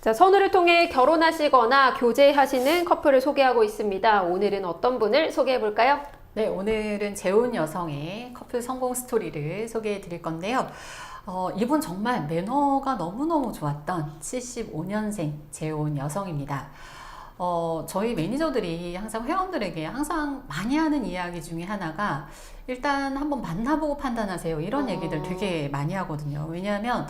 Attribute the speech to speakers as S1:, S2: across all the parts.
S1: 자, 선우를 통해 결혼하시거나 교제하시는 커플을 소개하고 있습니다. 오늘은 어떤 분을 소개해 볼까요?
S2: 네, 오늘은 재혼 여성의 커플 성공 스토리를 소개해 드릴 건데요. 어, 이분 정말 매너가 너무너무 좋았던 75년생 재혼 여성입니다. 어, 저희 매니저들이 항상 회원들에게 항상 많이 하는 이야기 중에 하나가 일단 한번 만나보고 판단하세요. 이런
S1: 어.
S2: 얘기들 되게 많이 하거든요. 왜냐하면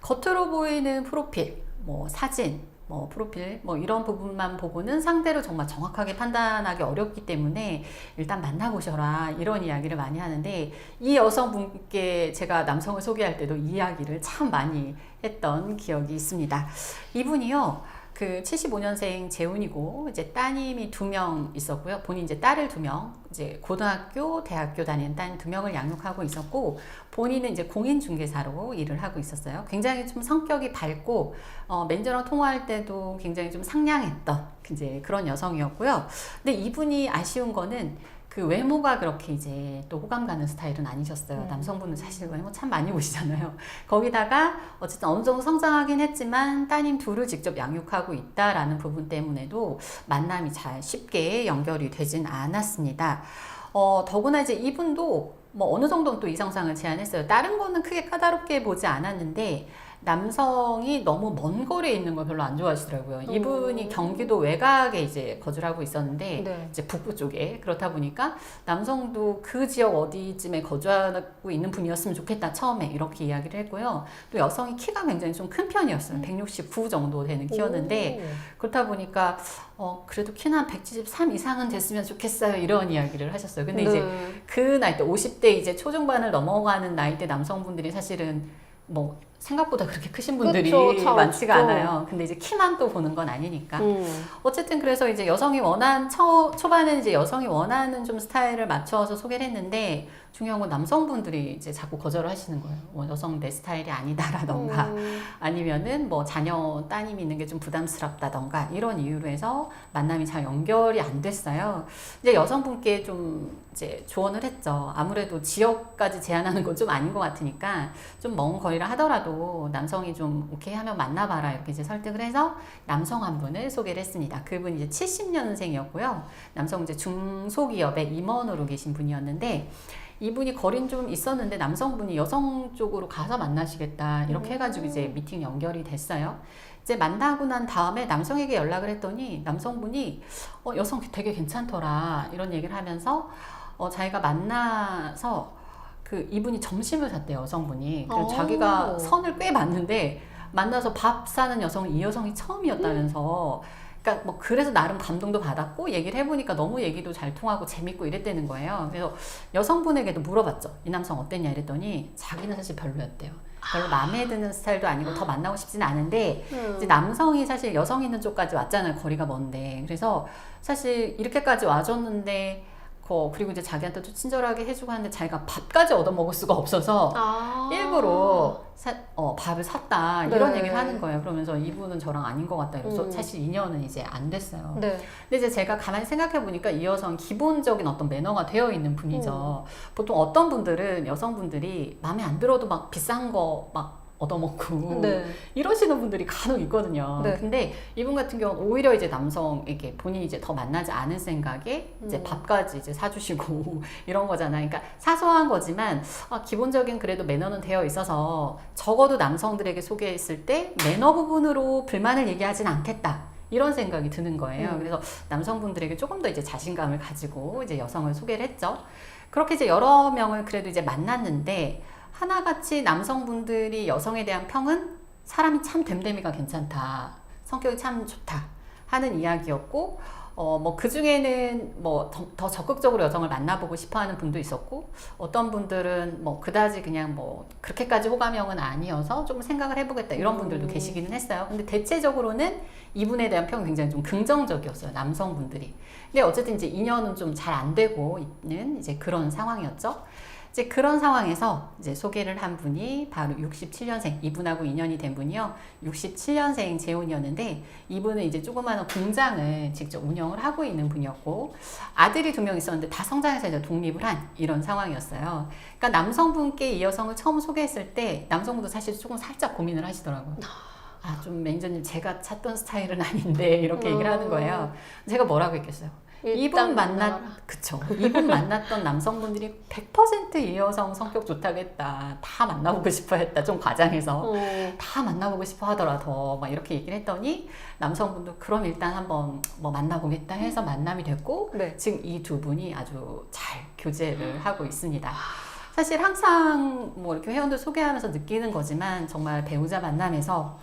S2: 겉으로 보이는 프로필, 뭐 사진, 뭐 프로필 뭐 이런 부분만 보고는 상대를 정말 정확하게 판단하기 어렵기 때문에 일단 만나보셔라 이런 이야기를 많이 하는데 이 여성분께 제가 남성을 소개할 때도 이 이야기를 참 많이 했던 기억이 있습니다. 이분이요. 그 75년생 재훈이고 이제 따님이 두 명 있었고요. 본인 이제 딸을 두 명, 이제 고등학교, 대학교 다니는 딸 두 명을 양육하고 있었고 본인은 이제 공인 중개사로 일을 하고 있었어요. 굉장히 좀 성격이 밝고 어, 매니저랑 통화할 때도 굉장히 좀 상냥했던 이제 그런 여성이었고요. 근데 이분이 아쉬운 거는 그 외모가 그렇게 이제 또 호감 가는 스타일은 아니셨어요.
S1: 음.
S2: 남성분은 사실 외모 참 많이 보시잖아요. 거기다가 어쨌든 어느 정도 성장하긴 했지만 따님 둘을 직접 양육하고 있다라는 부분 때문에도 만남이 잘 쉽게 연결이 되진 않았습니다. 어, 더구나 이제 이분도 뭐 어느 정도는 또 이성상을 제안했어요. 다른 거는 크게 까다롭게 보지 않았는데 남성이 너무 먼 거리에 있는 걸 별로 안 좋아하시더라고요. 이분이
S1: 오.
S2: 경기도 외곽에 이제 거주를 하고 있었는데
S1: 네.
S2: 이제 북부 쪽에 그렇다 보니까 남성도 그 지역 어디쯤에 거주하고 있는 분이었으면 좋겠다 처음에 이렇게 이야기를 했고요. 또 여성이 키가 굉장히 좀 큰 편이었어요. 169 정도 되는 키였는데 그렇다 보니까 어 그래도 키는 한 173 이상은 됐으면 좋겠어요 이런 이야기를 하셨어요. 근데 이제
S1: 네.
S2: 그 나이대 50대 이제 초중반을 넘어가는 나이 대 남성분들이 사실은 뭐 생각보다 그렇게 크신 분들이
S1: 그쵸, 참
S2: 많지가
S1: 없죠.
S2: 않아요. 근데 이제 키만 또 보는 건 아니니까.
S1: 음.
S2: 어쨌든 그래서 이제 여성이 원한 초 초반에는 이제 여성이 원하는 좀 스타일을 맞춰서 소개를 했는데 중요한 건 남성분들이 이제 자꾸 거절을 하시는 거예요. 뭐 여성 내 스타일이 아니다라던가
S1: 음.
S2: 아니면은 뭐 자녀 따님이 있는 게 좀 부담스럽다던가 이런 이유로 해서 만남이 잘 연결이 안 됐어요. 이제 여성분께 좀 이제 조언을 했죠. 아무래도 지역까지 제한하는 건 좀 아닌 것 같으니까 좀 먼 거리를 하더라도 남성이 좀 오케이 하면 만나봐라 이렇게 이제 설득을 해서 남성 한 분을 소개를 했습니다. 그분 이제 70년생이었고요. 남성 이제 중소기업의 임원으로 계신 분이었는데 이분이 거린 좀 있었는데 남성분이 여성 쪽으로 가서 만나시겠다 이렇게 해가지고 이제 미팅 연결이 됐어요. 이제 만나고 난 다음에 남성에게 연락을 했더니 남성분이 어, 여성 되게 괜찮더라 이런 얘기를 하면서 어, 자기가 만나서 그 이분이 점심을 샀대요 여성분이 그래서
S1: 오.
S2: 자기가 선을 꽤 봤는데 만나서 밥 사는 여성은 이 여성이 처음이었다면서 그러니까 뭐 그래서 나름 감동도 받았고 얘기를 해보니까 너무 얘기도 잘 통하고 재밌고 이랬다는 거예요. 그래서 여성분에게도 물어봤죠. 이 남성 어땠냐 이랬더니 자기는 사실 별로였대요. 별로 마음에 드는 스타일도 아니고 더 만나고 싶지는 않은데
S1: 음.
S2: 이제 남성이 사실 여성 있는 쪽까지 왔잖아요. 거리가 먼데. 그래서 사실 이렇게까지 와줬는데 거 그리고 이제 자기한테도 친절하게 해주고 하는데 자기가 밥까지 얻어 먹을 수가 없어서
S1: 아.
S2: 일부러 사, 어, 밥을 샀다 이런
S1: 네.
S2: 얘기를 하는 거예요. 그러면서 이분은 저랑 아닌 것 같다. 그래서
S1: 음.
S2: 사실 인연은 이제 안 됐어요.
S1: 네.
S2: 근데 이제 제가 가만히 생각해 보니까 이 여성 기본적인 어떤 매너가 되어 있는 분이죠. 보통 어떤 분들은 여성분들이 마음에 안 들어도 막 비싼 거막 얻어먹고
S1: 네.
S2: 이러시는 분들이 간혹 있거든요.
S1: 네.
S2: 근데 이분 같은 경우는 오히려 이제 남성에게 본인이 이제 더 만나지 않은 생각에 이제
S1: 음.
S2: 밥까지 이제 사주시고 이런 거잖아요. 그러니까 사소한 거지만 아, 기본적인 그래도 매너는 되어 있어서 적어도 남성들에게 소개했을 때 매너 부분으로 불만을 얘기하진 않겠다. 이런 생각이 드는 거예요.
S1: 음.
S2: 그래서 남성분들에게 조금 더 이제 자신감을 가지고 이제 여성을 소개를 했죠. 그렇게 이제 여러 명을 그래도 이제 만났는데 하나같이 남성분들이 여성에 대한 평은 사람이 참 됨됨이가 괜찮다. 성격이 참 좋다. 하는 이야기였고, 어, 뭐, 그 중에는 뭐, 더, 더 적극적으로 여성을 만나보고 싶어 하는 분도 있었고, 어떤 분들은 뭐, 그다지 그냥 뭐, 그렇게까지 호감형은 아니어서 좀 생각을 해보겠다. 이런 분들도
S1: 음.
S2: 계시기는 했어요. 근데 대체적으로는 이분에 대한 평이 굉장히 좀 긍정적이었어요. 남성분들이. 근데 어쨌든 이제 인연은 좀 잘 안 되고 있는 이제 그런 상황이었죠. 이제 그런 상황에서 이제 소개를 한 분이 바로 67년생 이분하고 인연이 된 분이요. 67년생 재혼이었는데 이분은 이제 조그마한 공장을 직접 운영을 하고 있는 분이었고 아들이 두 명 있었는데 다 성장해서 이제 독립을 한 이런 상황이었어요. 그러니까 남성분께 이 여성을 처음 소개했을 때 남성분도 사실 조금 살짝 고민을 하시더라고요. 아, 좀 매니저님 제가 찾던 스타일은 아닌데 이렇게 얘기를 하는 거예요. 제가 뭐라고 했겠어요? 이분 만났. 그쵸. 이분 만났던 남성분들이 100%이 여성 성격 좋다고 했다. 다 만나보고 싶어 했다. 좀 과장해서.
S1: 어.
S2: 다 만나보고 싶어 하더라도 막 이렇게 얘기를 했더니 남성분도 그럼 일단 한번 뭐 만나보겠다 해서 만남이 됐고
S1: 네.
S2: 지금 이 두 분이 아주 잘 교제를 하고 있습니다. 사실 항상 뭐 이렇게 회원들 소개하면서 느끼는 거지만 정말 배우자 만남에서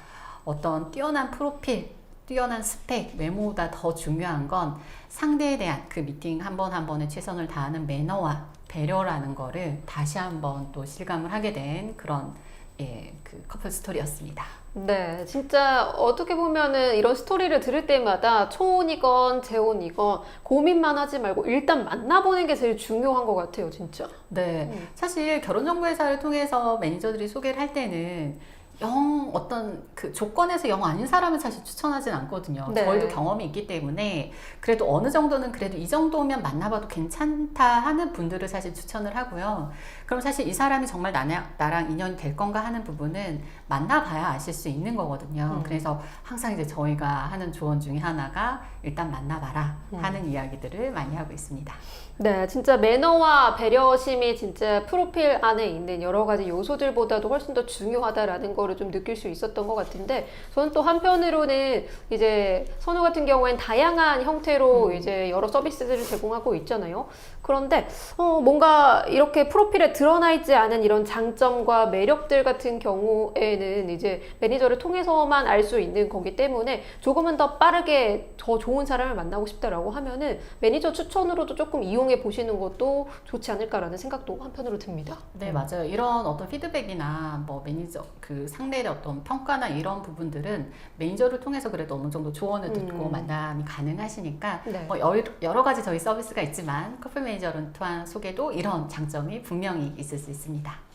S2: 어떤 뛰어난 프로필, 뛰어난 스펙, 외모보다 더 중요한 건 상대에 대한 그 미팅 한 번 한 번에 최선을 다하는 매너와 배려라는 거를 다시 한번 또 실감을 하게 된 그런 예, 그 커플 스토리였습니다.
S1: 네, 진짜 어떻게 보면은 이런 스토리를 들을 때마다 초혼이건 재혼이건 고민만 하지 말고 일단 만나보는 게 제일 중요한 것 같아요, 진짜.
S2: 네.
S1: 음.
S2: 사실 결혼정보회사를 통해서 매니저들이 소개를 할 때는 영 어떤 그 조건에서 영 아닌 사람은 사실 추천하진 않거든요.
S1: 네.
S2: 저희도 경험이 있기 때문에 그래도 어느 정도는 그래도 이 정도면 만나봐도 괜찮다 하는 분들을 사실 추천을 하고요. 그럼 사실 이 사람이 정말 나랑, 나랑 인연이 될 건가 하는 부분은 만나봐야 아실 수 있는 거거든요.
S1: 음.
S2: 그래서 항상 이제 저희가 하는 조언 중에 하나가 일단 만나봐라
S1: 음.
S2: 하는 이야기들을 많이 하고 있습니다.
S1: 네, 진짜 매너와 배려심이 진짜 프로필 안에 있는 여러 가지 요소들보다도 훨씬 더 중요하다라는 거를 좀 느낄 수 있었던 것 같은데, 저는 또 한편으로는 이제 선우 같은 경우엔 다양한 형태로
S2: 음.
S1: 이제 여러 서비스들을 제공하고 있잖아요. 그런데 어, 뭔가 이렇게 프로필에 드러나 있지 않은 이런 장점과 매력들 같은 경우에는 이제 매니저를 통해서만 알 수 있는 거기 때문에 조금은 더 빠르게 더 좋은 사람을 만나고 싶다라고 하면은 매니저 추천으로도 조금 이용해 보시는 것도 좋지 않을까라는 생각도 한편으로 듭니다.
S2: 네, 맞아요. 이런 어떤 피드백이나 뭐 매니저 그 상대의 어떤 평가나 이런 부분들은 매니저를 통해서 그래도 어느 정도 조언을 듣고
S1: 음.
S2: 만남이 가능하시니까
S1: 네.
S2: 뭐 여러, 여러 가지 저희 서비스가 있지만 커플 매니저 를 통한 소개도 이런 장점이 분명히 있을 수 있습니다.